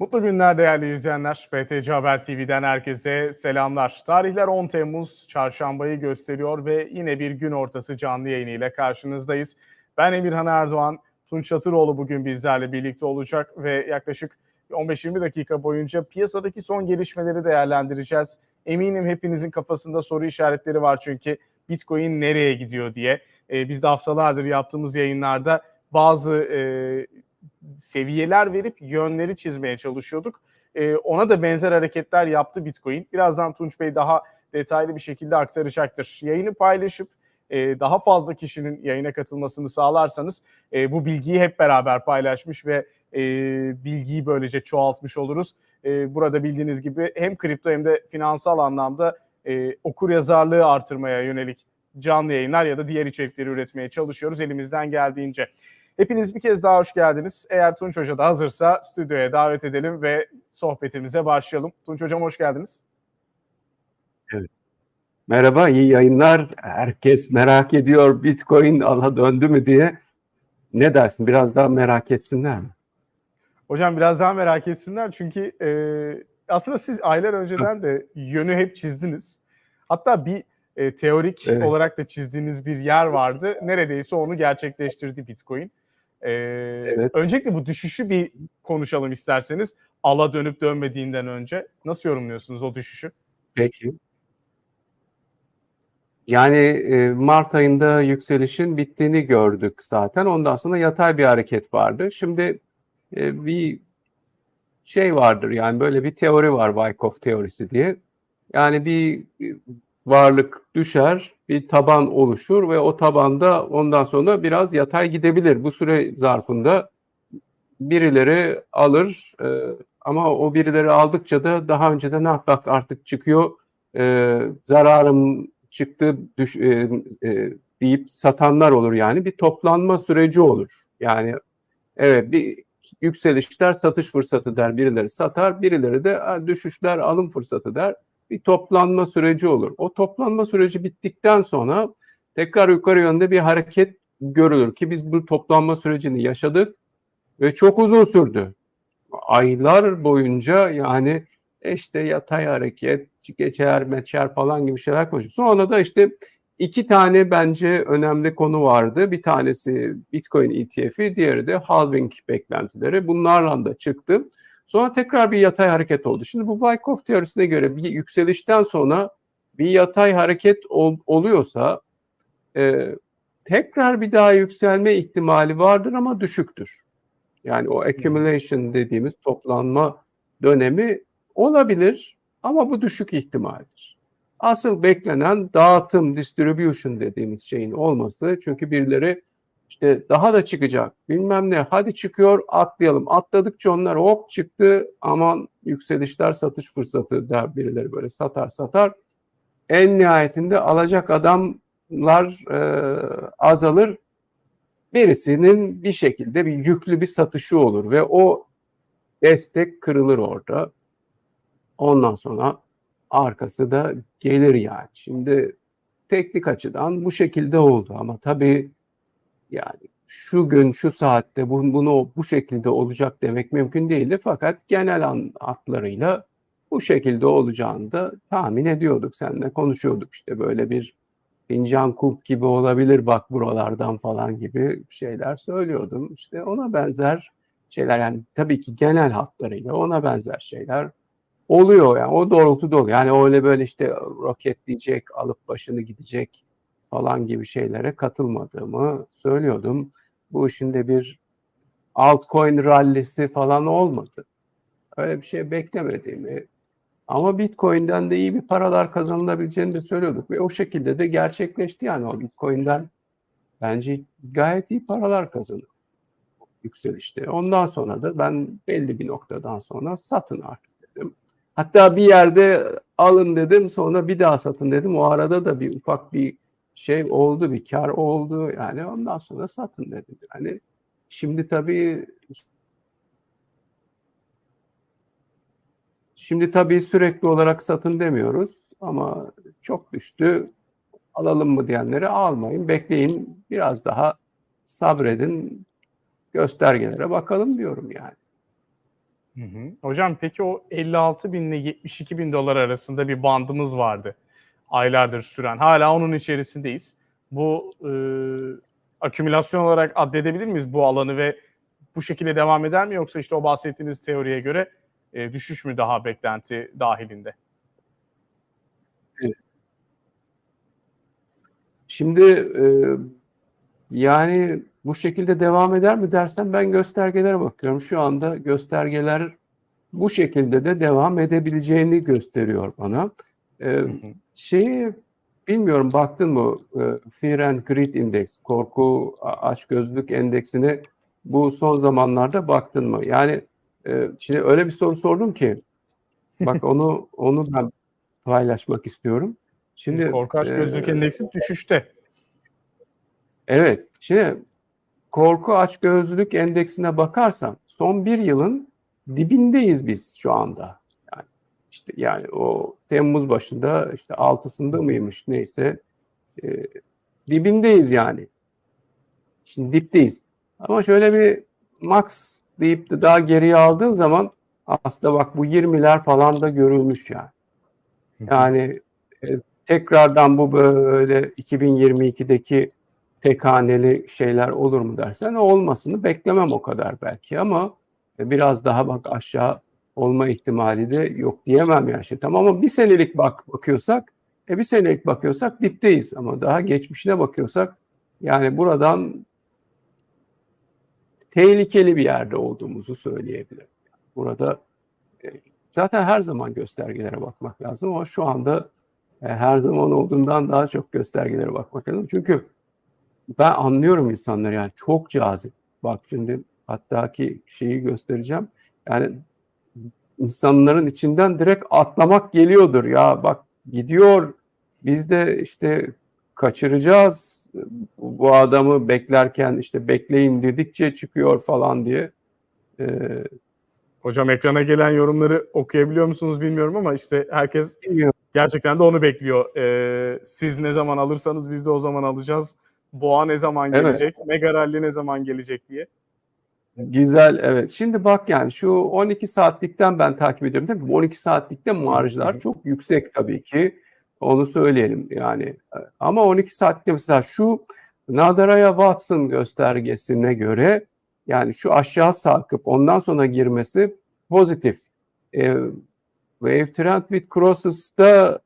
Mutlu günler değerli izleyenler. BTC Haber TV'den herkese selamlar. Tarihler 10 Temmuz çarşambayı gösteriyor ve yine bir gün ortası canlı yayını ile karşınızdayız. Ben Emirhan Erdoğan, Tunç Çatıroğlu bugün bizlerle birlikte olacak ve yaklaşık 15-20 dakika boyunca piyasadaki son gelişmeleri değerlendireceğiz. Eminim hepinizin kafasında soru işaretleri var çünkü Bitcoin nereye gidiyor diye. Ee, biz de haftalardır yaptığımız yayınlarda bazı e, seviyeler verip yönleri çizmeye çalışıyorduk. E, ona da benzer hareketler yaptı Bitcoin. Birazdan Tunç Bey daha detaylı bir şekilde aktaracaktır. Yayını paylaşıp e, daha fazla kişinin yayına katılmasını sağlarsanız e, bu bilgiyi hep beraber paylaşmış ve e, bilgiyi böylece çoğaltmış oluruz. E, burada bildiğiniz gibi hem kripto hem de finansal anlamda e, okur yazarlığı artırmaya yönelik canlı yayınlar ya da diğer içerikleri üretmeye çalışıyoruz elimizden geldiğince. Hepiniz bir kez daha hoş geldiniz. Eğer Tunç Hoca da hazırsa stüdyoya davet edelim ve sohbetimize başlayalım. Tunç Hocam hoş geldiniz. Evet. Merhaba, iyi yayınlar. Herkes merak ediyor Bitcoin ala döndü mü diye. Ne dersin? Biraz daha merak etsinler mi? Hocam biraz daha merak etsinler çünkü e, aslında siz aylar önceden de yönü hep çizdiniz. Hatta bir e, teorik Evet. olarak da çizdiğiniz bir yer vardı. Neredeyse onu gerçekleştirdi Bitcoin. E, Evet. Öncelikle bu düşüşü bir konuşalım isterseniz. Ala dönüp dönmediğinden önce. Nasıl yorumluyorsunuz o düşüşü? Peki. Yani e, Mart ayında yükselişin bittiğini gördük zaten. Ondan sonra yatay bir hareket vardı. Şimdi e, bir şey vardır yani böyle bir teori var Wyckoff teorisi diye. Yani bir varlık düşer, bir taban oluşur ve o tabanda ondan sonra biraz yatay gidebilir. Bu süre zarfında birileri alır e, ama o birileri aldıkça da daha önceden ah bak artık çıkıyor e, zararım çıktı düş, e, e, deyip satanlar olur yani bir toplanma süreci olur. Yani evet bir yükselişler satış fırsatı der birileri satar birileri de "Ha, düşüşler alım fırsatı der bir toplanma süreci olur. O toplanma süreci bittikten sonra tekrar yukarı yönde bir hareket görülür ki biz bu toplanma sürecini yaşadık ve çok uzun sürdü. Aylar boyunca yani işte yatay hareket, geçer, meçer falan gibi şeyler konuşuyor. Sonra da işte iki tane bence önemli konu vardı. Bir tanesi Bitcoin ETF'i, diğeri de halving beklentileri. Bunlarla da çıktı. Sonra tekrar bir yatay hareket oldu. Şimdi bu Wyckoff teorisine göre bir yükselişten sonra bir yatay hareket ol- oluyorsa e, tekrar bir daha yükselme ihtimali vardır ama düşüktür. Yani o accumulation dediğimiz toplanma dönemi olabilir ama bu düşük ihtimaldir. Asıl beklenen dağıtım, distribution dediğimiz şeyin olması. Çünkü birileri işte daha da çıkacak bilmem ne hadi çıkıyor atlayalım. Atladıkça onlar hop çıktı aman yükselişler satış fırsatı der birileri böyle satar satar. En nihayetinde alacak adamlar e, azalır. Birisinin bir şekilde bir yüklü bir satışı olur ve o destek kırılır orada. Ondan sonra arkası da gelir yani. Şimdi teknik açıdan bu şekilde oldu ama tabii yani şu gün şu saatte bunu, bunu bu şekilde olacak demek mümkün değildi. Fakat genel an, hatlarıyla bu şekilde olacağını da tahmin ediyorduk. Seninle konuşuyorduk işte böyle bir fincan kulp gibi olabilir bak buralardan falan gibi şeyler söylüyordum. İşte ona benzer şeyler yani tabii ki genel hatlarıyla ona benzer şeyler oluyor yani o doğrultuda oluyor. Yani öyle böyle işte roketleyecek, alıp başını gidecek falan gibi şeylere katılmadığımı söylüyordum. Bu işin de bir altcoin rallisi falan olmadı. Öyle bir şey beklemediğimi ama Bitcoin'den de iyi bir paralar kazanılabileceğini de söylüyorduk ve o şekilde de gerçekleşti yani o Bitcoin'den bence gayet iyi paralar kazanır yükselişte. Ondan sonra da ben belli bir noktadan sonra satın artık dedim. Hatta bir yerde alın dedim sonra bir daha satın dedim. O arada da bir ufak bir şey oldu bir kar oldu yani ondan sonra satın dedim. Yani şimdi tabii Şimdi tabii sürekli olarak satın demiyoruz ama çok düştü. Alalım mı diyenleri almayın. Bekleyin biraz daha sabredin. Göstergelere bakalım diyorum yani. Hı hı. Hocam peki o 56 bin ile 72 bin dolar arasında bir bandımız vardı. Aylardır süren. Hala onun içerisindeyiz. Bu e, akümülasyon olarak addedebilir miyiz bu alanı ve bu şekilde devam eder mi yoksa işte o bahsettiğiniz teoriye göre e, düşüş mü daha beklenti dahilinde? Şimdi e, yani bu şekilde devam eder mi dersen ben göstergelere bakıyorum. Şu anda göstergeler bu şekilde de devam edebileceğini gösteriyor bana. E, hı. şeyi bilmiyorum baktın mı e, Fear and Greed Index, korku a- açgözlülük endeksine bu son zamanlarda baktın mı? Yani e, şimdi öyle bir soru sordum ki bak onu onu ben paylaşmak istiyorum. Şimdi Korku açgözlülük e, endeksi düşüşte. Evet. Şimdi korku açgözlülük endeksine bakarsan son bir yılın dibindeyiz biz şu anda. İşte yani o Temmuz başında işte altısında mıymış neyse e, dibindeyiz yani. Şimdi dipteyiz. Ama şöyle bir max deyip de daha geriye aldığın zaman aslında bak bu 20'ler falan da görülmüş yani. Yani e, tekrardan bu böyle 2022'deki tek haneli şeyler olur mu dersen olmasını beklemem o kadar belki ama biraz daha bak aşağı olma ihtimali de yok diyemem yani. Şey. Tamam ama bir senelik bak bakıyorsak e bir senelik bakıyorsak dipteyiz ama daha geçmişine bakıyorsak yani buradan tehlikeli bir yerde olduğumuzu söyleyebilirim. Burada e, zaten her zaman göstergelere bakmak lazım ama şu anda e, her zaman olduğundan daha çok göstergelere bakmak lazım. Çünkü ben anlıyorum insanları yani çok cazip. Bak şimdi hatta ki şeyi göstereceğim. Yani insanların içinden direkt atlamak geliyordur. Ya bak gidiyor biz de işte kaçıracağız bu adamı beklerken işte bekleyin dedikçe çıkıyor falan diye. Ee, Hocam ekrana gelen yorumları okuyabiliyor musunuz bilmiyorum ama işte herkes bilmiyorum. gerçekten de onu bekliyor. Ee, siz ne zaman alırsanız biz de o zaman alacağız. Boğa ne zaman Evet. gelecek? Mega Rally ne zaman gelecek diye. Güzel evet. Şimdi bak yani şu 12 saatlikten ben takip ediyorum. Tabii bu 12 saatlikte marjlar çok yüksek tabii ki. Onu söyleyelim yani. Ama 12 saatte mesela şu Nadaraya Watson göstergesine göre yani şu aşağı sarkıp ondan sonra girmesi pozitif. E, Wave Trend with Crosses'da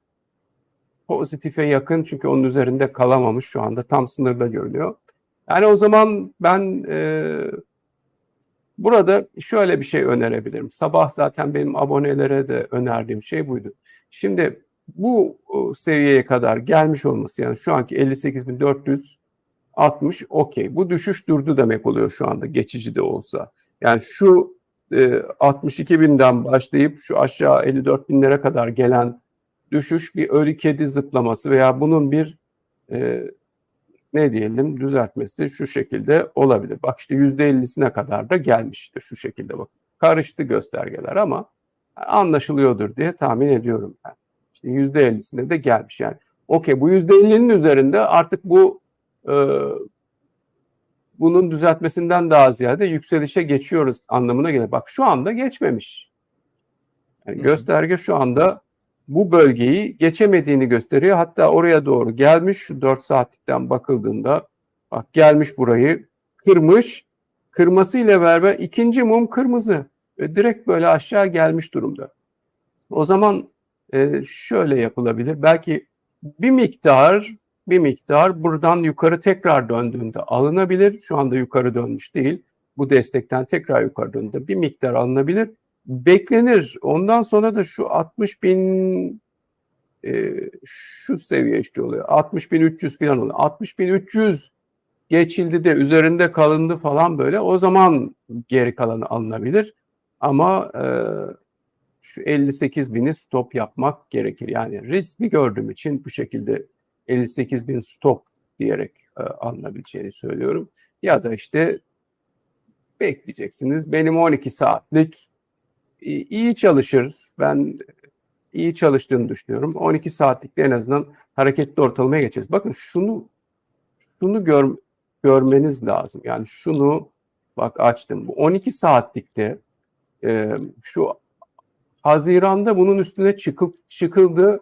pozitife yakın çünkü onun üzerinde kalamamış şu anda tam sınırda görünüyor. Yani o zaman ben e, Burada şöyle bir şey önerebilirim. Sabah zaten benim abonelere de önerdiğim şey buydu. Şimdi bu seviyeye kadar gelmiş olması yani şu anki 58.460 okey. Bu düşüş durdu demek oluyor şu anda geçici de olsa. Yani şu e, 62 binden başlayıp şu aşağı 54 binlere kadar gelen düşüş bir ölü kedi zıplaması veya bunun bir e, ne diyelim düzeltmesi şu şekilde olabilir. Bak işte %50'sine kadar da gelmişti şu şekilde bak. Karıştı göstergeler ama anlaşılıyordur diye tahmin ediyorum ben. İşte %50'sine de gelmiş yani. Okey bu %50'nin üzerinde artık bu e, bunun düzeltmesinden daha ziyade yükselişe geçiyoruz anlamına gelir. Bak şu anda geçmemiş. Yani gösterge şu anda bu bölgeyi geçemediğini gösteriyor. Hatta oraya doğru gelmiş şu 4 saatlikten bakıldığında bak gelmiş burayı kırmış. Kırmasıyla beraber ikinci mum kırmızı ve direkt böyle aşağı gelmiş durumda. O zaman e, şöyle yapılabilir. Belki bir miktar bir miktar buradan yukarı tekrar döndüğünde alınabilir. Şu anda yukarı dönmüş değil. Bu destekten tekrar yukarı döndüğünde bir miktar alınabilir beklenir. Ondan sonra da şu 60 bin e, şu seviye işte oluyor. 60 bin 300 falan oluyor. 60 bin 300 geçildi de üzerinde kalındı falan böyle. O zaman geri kalanı alınabilir. Ama e, şu 58 bini stop yapmak gerekir. Yani riskli gördüğüm için bu şekilde 58 bin stop diyerek e, alınabileceğini söylüyorum. Ya da işte bekleyeceksiniz. Benim 12 saatlik iyi çalışır. Ben iyi çalıştığını düşünüyorum. 12 saatlikte en azından hareketli ortalamaya geçeriz. Bakın şunu şunu gör, görmeniz lazım. Yani şunu bak açtım. Bu 12 saatlikte e, şu Haziran'da bunun üstüne çıkıl, çıkıldı,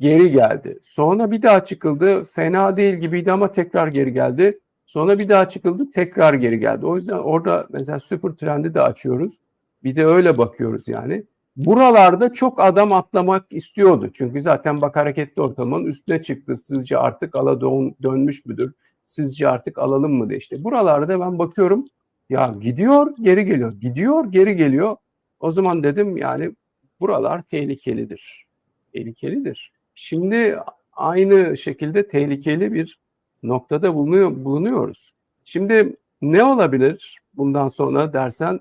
geri geldi. Sonra bir daha çıkıldı, fena değil gibiydi ama tekrar geri geldi. Sonra bir daha çıkıldı, tekrar geri geldi. O yüzden orada mesela süper trendi de açıyoruz. Bir de öyle bakıyoruz yani. Buralarda çok adam atlamak istiyordu. Çünkü zaten bak hareketli ortalamanın üstüne çıktı. Sizce artık ala dön- dönmüş müdür? Sizce artık alalım mı de işte. Buralarda ben bakıyorum ya gidiyor geri geliyor. Gidiyor geri geliyor. O zaman dedim yani buralar tehlikelidir. Tehlikelidir. Şimdi aynı şekilde tehlikeli bir noktada bulunuyor, bulunuyoruz. Şimdi ne olabilir bundan sonra dersen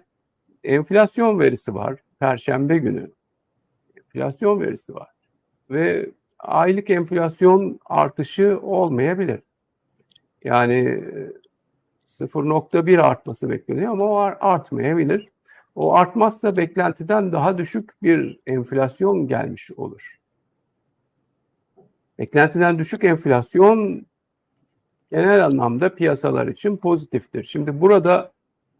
enflasyon verisi var. Perşembe günü enflasyon verisi var. Ve aylık enflasyon artışı olmayabilir. Yani e, 0.1 artması bekleniyor ama o ar- artmayabilir. O artmazsa beklentiden daha düşük bir enflasyon gelmiş olur. Beklentiden düşük enflasyon genel anlamda piyasalar için pozitiftir. Şimdi burada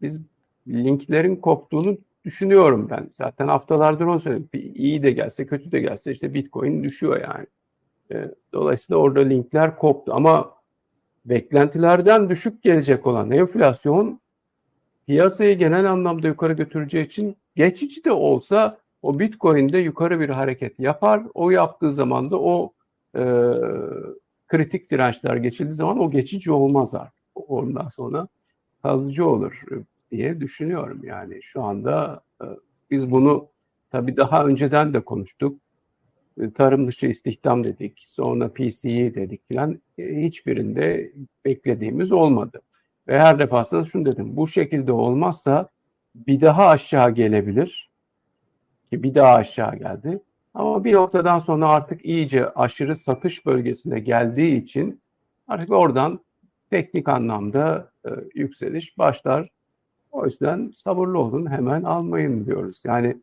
biz linklerin koptuğunu düşünüyorum ben. Zaten haftalardır onu söylüyorum. İyi de gelse, kötü de gelse işte Bitcoin düşüyor yani. E, Dolayısıyla orada linkler koptu ama beklentilerden düşük gelecek olan enflasyon piyasayı genel anlamda yukarı götüreceği için geçici de olsa o Bitcoin'de yukarı bir hareket yapar. O yaptığı zaman da o e, kritik dirençler geçildiği zaman o geçici olmaz artık. Ondan sonra kalıcı olur diye düşünüyorum yani şu anda e, biz bunu tabii daha önceden de konuştuk. E, Tarım dışı istihdam dedik, sonra PCE dedik filan E, hiçbirinde beklediğimiz olmadı. Ve her defasında şunu dedim, bu şekilde olmazsa bir daha aşağı gelebilir ki bir daha aşağı geldi. Ama bir noktadan sonra artık iyice aşırı satış bölgesine geldiği için artık oradan teknik anlamda e, yükseliş başlar. O yüzden sabırlı olun hemen almayın diyoruz. Yani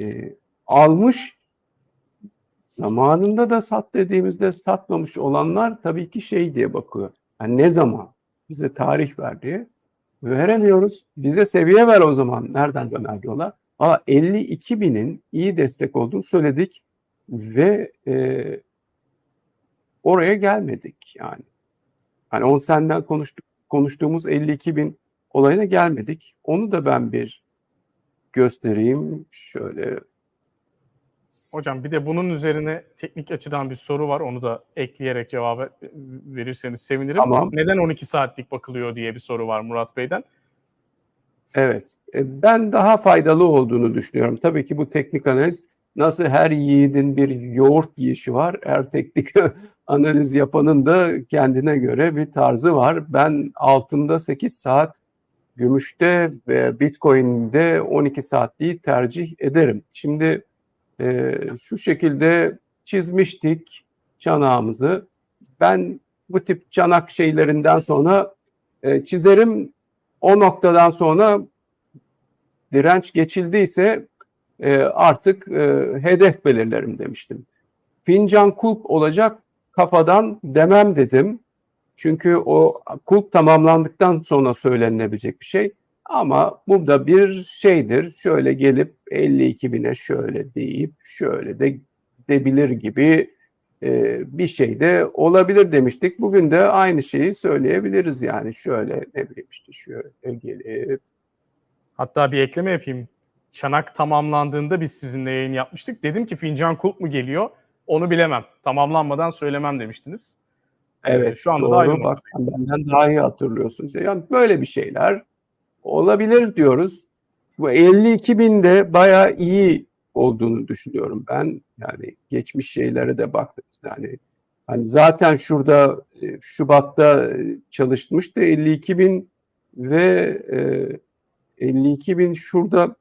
e, almış zamanında da sat dediğimizde satmamış olanlar tabii ki şey diye bakıyor. Yani ne zaman bize tarih ver diye veremiyoruz. Bize seviye ver o zaman nereden döner diyorlar. Aa, 52 binin iyi destek olduğunu söyledik ve e, oraya gelmedik yani. Hani on senden konuştuk, konuştuğumuz 52 bin olayına gelmedik. Onu da ben bir göstereyim. Şöyle Hocam bir de bunun üzerine teknik açıdan bir soru var. Onu da ekleyerek cevabı verirseniz sevinirim. Tamam. Neden 12 saatlik bakılıyor diye bir soru var Murat Bey'den. Evet, e, ben daha faydalı olduğunu düşünüyorum. Tabii ki bu teknik analiz nasıl her yiğidin bir yoğurt yiyişi var, her teknik analiz yapanın da kendine göre bir tarzı var. Ben altında 8 saat, gümüşte ve Bitcoin'de 12 saatliği tercih ederim. Şimdi e, şu şekilde çizmiştik çanağımızı. Ben bu tip çanak şeylerinden sonra e, çizerim o noktadan sonra direnç geçildiyse e, artık e, hedef belirlerim demiştim. Fincan kulp olacak kafadan demem dedim. Çünkü o kulp tamamlandıktan sonra söylenilebilecek bir şey. Ama bu da bir şeydir. Şöyle gelip 52 bine şöyle deyip şöyle de debilir gibi e, bir şey de olabilir demiştik. Bugün de aynı şeyi söyleyebiliriz yani şöyle ne bileyim işte şöyle gelip Hatta bir ekleme yapayım. Çanak tamamlandığında biz sizinle yayın yapmıştık. Dedim ki fincan kulp mu geliyor? Onu bilemem. Tamamlanmadan söylemem demiştiniz. Evet şu anda doğru bak sen benden daha iyi hatırlıyorsun. Yani böyle bir şeyler olabilir diyoruz. Bu 52 binde bayağı iyi olduğunu düşünüyorum ben. Yani geçmiş şeylere de baktığımızda hani hani zaten şurada e, Şubat'ta e, çalışmıştı 52 bin ve e, 52 bin şurada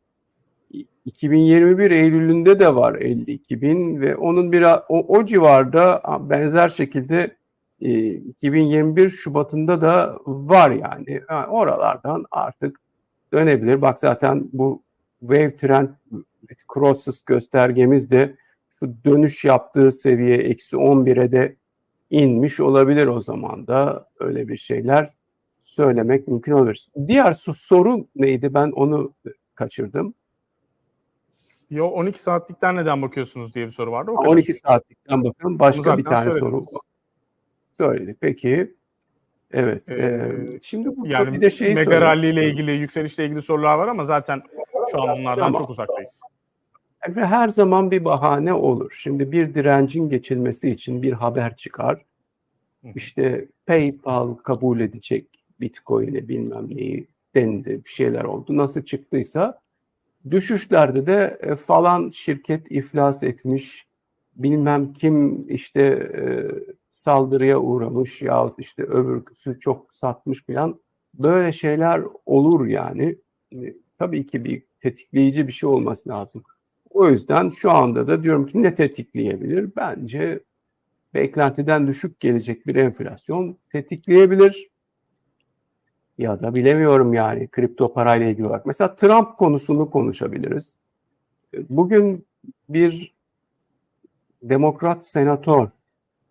2021 Eylül'ünde de var 52 bin ve onun bir o, o civarda benzer şekilde e, 2021 Şubat'ında da var yani. Ha, oralardan artık dönebilir. Bak zaten bu wave trend crosses göstergemiz de şu dönüş yaptığı seviye eksi 11'e de inmiş olabilir o zaman da öyle bir şeyler söylemek mümkün olabilir. Diğer soru neydi ben onu kaçırdım. Yo 12 saatlikten neden bakıyorsunuz diye bir soru vardı. O kadar. 12 saatlikten bakıyorum. Başka bir tane soru söylediniz. Söyledik. Peki. Evet. Ee, e, şimdi bu Yani bir de şeyi Mega sorayım. Rally ile ilgili, yükselişle ilgili sorular var ama zaten şu an onlardan Tamam. çok uzaktayız. Ve her zaman bir bahane olur. Şimdi bir direncin geçilmesi için bir haber çıkar. İşte PayPal kabul edecek Bitcoin'e bilmem neyi dendi, bir şeyler oldu. Nasıl çıktıysa düşüşlerde de e, falan şirket iflas etmiş, bilmem kim işte e, saldırıya uğramış yahut işte öbürküsü çok satmış falan böyle şeyler olur yani. E, Tabii ki bir tetikleyici bir şey olması lazım. O yüzden şu anda da diyorum ki ne tetikleyebilir? Bence beklentiden düşük gelecek bir enflasyon tetikleyebilir. Ya da bilemiyorum yani kripto parayla ilgili olarak. Mesela Trump konusunu konuşabiliriz. Bugün bir demokrat senatör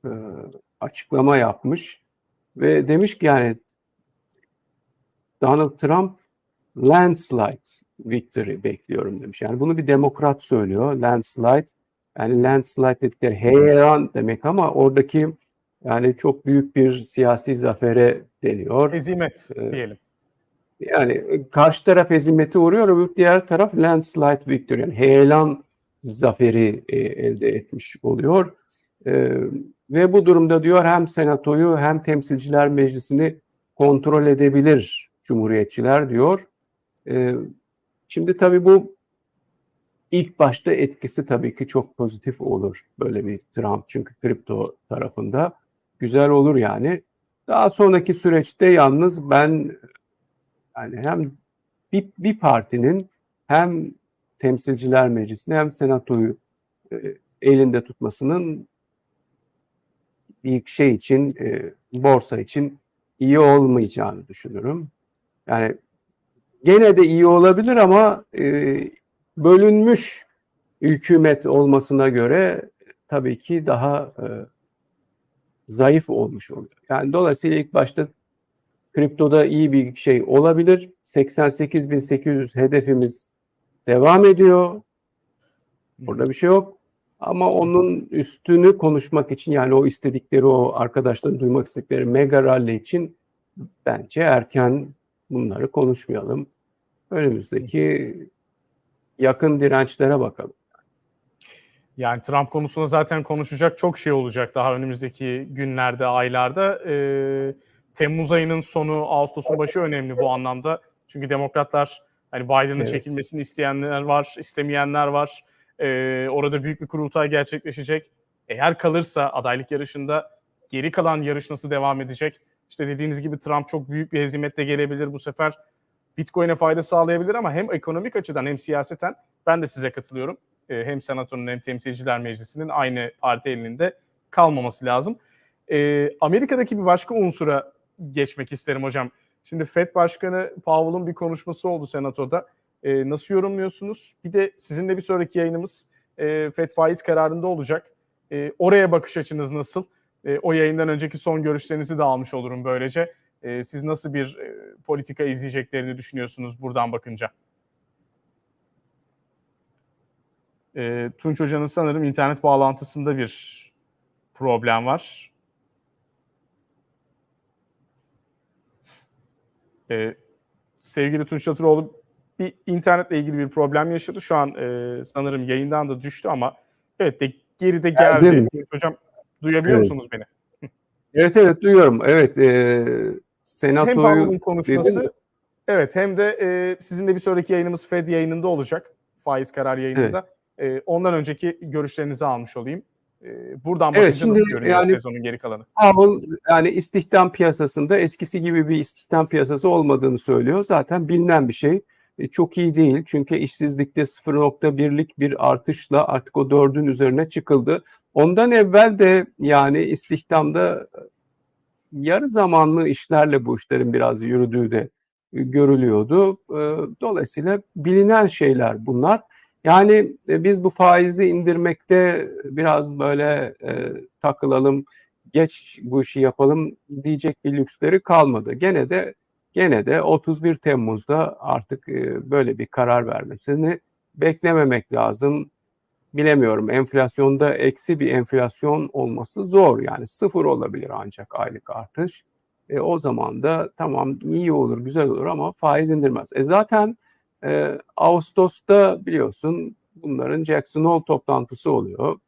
e, açıklama yapmış ve demiş ki yani Donald Trump landslide victory bekliyorum demiş. Yani bunu bir demokrat söylüyor. Landslide yani landslide dedikleri heyelan demek ama oradaki yani çok büyük bir siyasi zafere deniyor. Hezimet Ee, diyelim. Yani karşı taraf hezimete uğruyor, öbür diğer taraf landslide victory yani heyelan zaferi e, elde etmiş oluyor. E, ve bu durumda diyor hem senatoyu hem temsilciler meclisini kontrol edebilir cumhuriyetçiler diyor. E, şimdi tabii bu ilk başta etkisi tabii ki çok pozitif olur böyle bir Trump çünkü kripto tarafında güzel olur yani. Daha sonraki süreçte yalnız ben yani hem bir, bir partinin hem temsilciler meclisini hem senatoyu e, elinde tutmasının bir şey için e, borsa için iyi olmayacağını düşünürüm. Yani gene de iyi olabilir ama e, bölünmüş hükümet olmasına göre tabii ki daha e, zayıf olmuş oluyor. Yani dolayısıyla ilk başta kriptoda iyi bir şey olabilir. 88.800 hedefimiz devam ediyor. Burada bir şey yok. Ama onun üstünü konuşmak için yani o istedikleri o arkadaşların duymak istedikleri mega rally için bence erken bunları konuşmayalım. Önümüzdeki yakın dirençlere bakalım. Yani Trump konusunda zaten konuşacak çok şey olacak daha önümüzdeki günlerde, aylarda. Ee, Temmuz ayının sonu, Ağustos'un başı önemli bu anlamda. Çünkü demokratlar hani Biden'ın Evet. çekilmesini isteyenler var, istemeyenler var. Ee, orada büyük bir kurultay gerçekleşecek. Eğer kalırsa adaylık yarışında geri kalan yarış nasıl devam edecek? İşte dediğiniz gibi Trump çok büyük bir hezimetle gelebilir bu sefer. Bitcoin'e fayda sağlayabilir ama hem ekonomik açıdan hem siyaseten ben de size katılıyorum. Ee, hem senatonun hem temsilciler meclisinin aynı parti elinde kalmaması lazım. Ee, Amerika'daki bir başka unsura geçmek isterim hocam. Şimdi FED Başkanı Powell'ın bir konuşması oldu senatoda. Ee, nasıl yorumluyorsunuz? Bir de sizinle bir sonraki yayınımız e, FED faiz kararında olacak. Ee, oraya bakış açınız nasıl? Ee, o yayından önceki son görüşlerinizi de almış olurum böylece. Ee, siz nasıl bir e, politika izleyeceklerini düşünüyorsunuz buradan bakınca? E, Tunç Hoca'nın sanırım internet bağlantısında bir problem var. E, sevgili Tunç Çatıroğlu bir internetle ilgili bir problem yaşadı. Şu an e, sanırım yayından da düştü ama evet de geride geldi. Tunç Hocam duyabiliyor Evet. musunuz beni? Evet evet duyuyorum. Evet e, Hem senatoyu Powell'ın konuşması dedin. evet hem de e, sizin de bir sonraki yayınımız Fed yayınında olacak. Faiz karar yayınında. E, ondan önceki görüşlerinizi almış olayım. E, buradan Evet, şimdi yani- sezonun geri kalanı? Powell yani istihdam piyasasında eskisi gibi bir istihdam piyasası olmadığını söylüyor. Zaten bilinen bir şey. E, Çok iyi değil çünkü işsizlikte 0.1'lik bir artışla artık o dördün üzerine çıkıldı. Ondan evvel de yani istihdamda e, yarı zamanlı işlerle bu işlerin biraz yürüdüğü de e, görülüyordu. Dolayısıyla bilinen şeyler bunlar. Yani e, biz bu faizi indirmekte biraz böyle e, takılalım, geç bu işi yapalım diyecek bir lüksleri kalmadı. Gene de gene de 31 Temmuz'da artık e, böyle bir karar vermesini beklememek lazım. Bilemiyorum enflasyonda eksi bir enflasyon olması zor yani sıfır olabilir ancak aylık artış. E, o zaman da tamam iyi olur güzel olur ama faiz indirmez. E zaten e, Ağustos'ta biliyorsun bunların Jackson Hole toplantısı oluyor.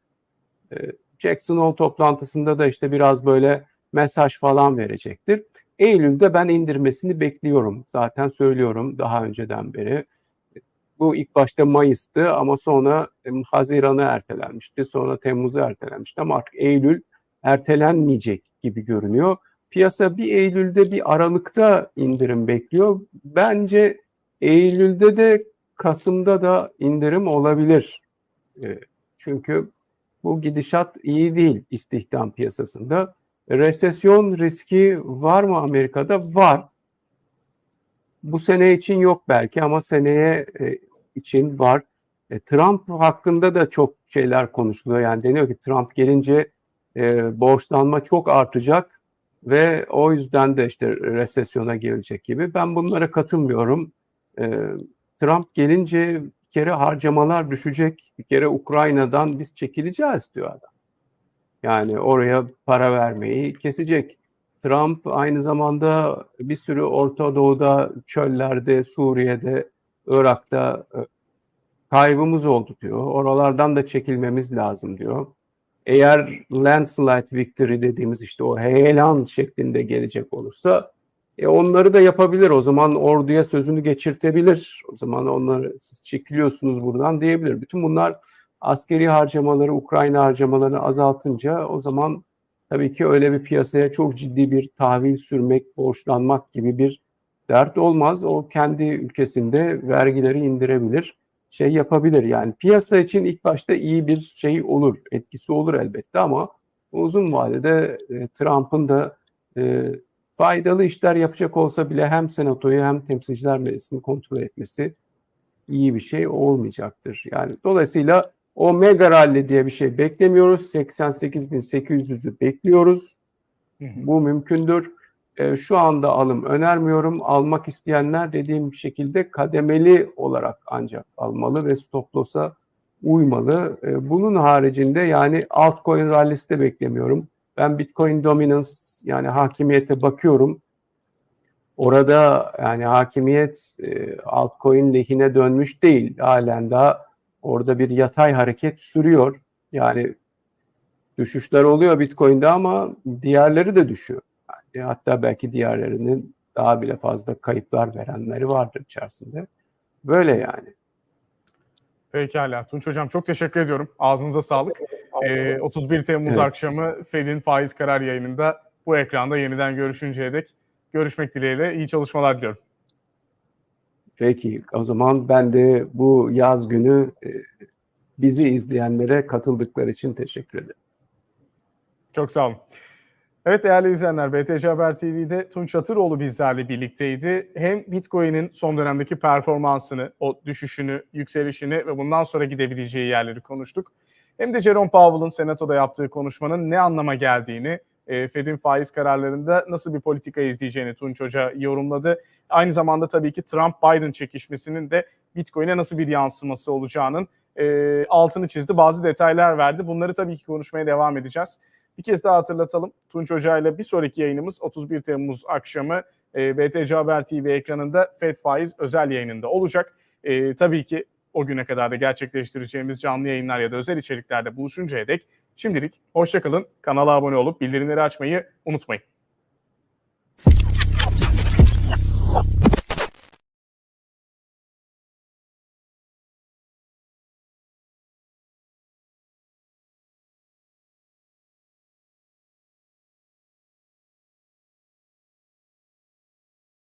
E, Jackson Hole toplantısında da işte biraz böyle mesaj falan verecektir. Eylül'de ben indirmesini bekliyorum. Zaten söylüyorum daha önceden beri. Bu ilk başta Mayıs'tı ama sonra Haziran'a ertelenmişti. Sonra Temmuz'a ertelenmişti ama artık Eylül ertelenmeyecek gibi görünüyor. Piyasa bir Eylül'de bir Aralık'ta indirim bekliyor. Bence Eylül'de de Kasım'da da indirim olabilir. Çünkü bu gidişat iyi değil istihdam piyasasında. Resesyon riski var mı Amerika'da? Var. Bu sene için yok belki ama seneye e, için var. E, Trump hakkında da çok şeyler konuşuluyor. Yani deniyor ki Trump gelince e, borçlanma çok artacak ve o yüzden de işte resesyona girecek gibi. Ben bunlara katılmıyorum. E, Trump gelince bir kere harcamalar düşecek. Bir kere Ukrayna'dan biz çekileceğiz diyor adam. Yani oraya para vermeyi kesecek. Trump aynı zamanda bir sürü Orta Doğu'da, çöllerde, Suriye'de, Irak'ta kaybımız oldu diyor. Oralardan da çekilmemiz lazım diyor. Eğer landslide victory dediğimiz işte o heyelan şeklinde gelecek olursa e onları da yapabilir. O zaman orduya sözünü geçirtebilir. O zaman onları siz çekiliyorsunuz buradan diyebilir. Bütün bunlar askeri harcamaları, Ukrayna harcamalarını azaltınca o zaman tabii ki öyle bir piyasaya çok ciddi bir tahvil sürmek, borçlanmak gibi bir dert olmaz. O kendi ülkesinde vergileri indirebilir, şey yapabilir. Yani piyasa için ilk başta iyi bir şey olur, etkisi olur elbette ama uzun vadede e, Trump'ın da e, faydalı işler yapacak olsa bile hem senatoyu hem temsilciler meclisini kontrol etmesi iyi bir şey olmayacaktır. Yani dolayısıyla o mega rally diye bir şey beklemiyoruz. 88.800'ü bekliyoruz. Hı hı. Bu mümkündür. E, şu anda alım önermiyorum. Almak isteyenler dediğim şekilde kademeli olarak ancak almalı ve stop loss'a uymalı. E, bunun haricinde yani altcoin rallisi de beklemiyorum. Ben Bitcoin dominance yani hakimiyete bakıyorum. Orada yani hakimiyet e, altcoin lehine dönmüş değil. Halen daha orada bir yatay hareket sürüyor. Yani düşüşler oluyor Bitcoin'de ama diğerleri de düşüyor. Yani hatta belki diğerlerinin daha bile fazla kayıplar verenleri vardır içerisinde. Böyle yani. Pekala. Tunç Hocam çok teşekkür ediyorum. Ağzınıza sağlık. Ee, 31 Temmuz evet. akşamı Fed'in faiz karar yayınında bu ekranda yeniden görüşünceye dek görüşmek dileğiyle iyi çalışmalar diliyorum. Peki o zaman ben de bu yaz günü e, bizi izleyenlere katıldıkları için teşekkür ederim. Çok sağ olun. Evet değerli izleyenler, BTC Haber TV'de Tunç Çatıroğlu bizlerle birlikteydi. Hem Bitcoin'in son dönemdeki performansını, o düşüşünü, yükselişini ve bundan sonra gidebileceği yerleri konuştuk. Hem de Jerome Powell'ın Senato'da yaptığı konuşmanın ne anlama geldiğini, e, Fed'in faiz kararlarında nasıl bir politika izleyeceğini Tunç Hoca yorumladı. Aynı zamanda tabii ki Trump-Biden çekişmesinin de Bitcoin'e nasıl bir yansıması olacağının e, altını çizdi. Bazı detaylar verdi. Bunları tabii ki konuşmaya devam edeceğiz. Bir kez daha hatırlatalım. Tunç Hoca ile bir sonraki yayınımız 31 Temmuz akşamı e, BTC Haber TV ekranında Fed faiz özel yayınında olacak. E, tabii ki o güne kadar da gerçekleştireceğimiz canlı yayınlar ya da özel içeriklerde buluşuncaya dek şimdilik hoşçakalın. Kanala abone olup bildirimleri açmayı unutmayın.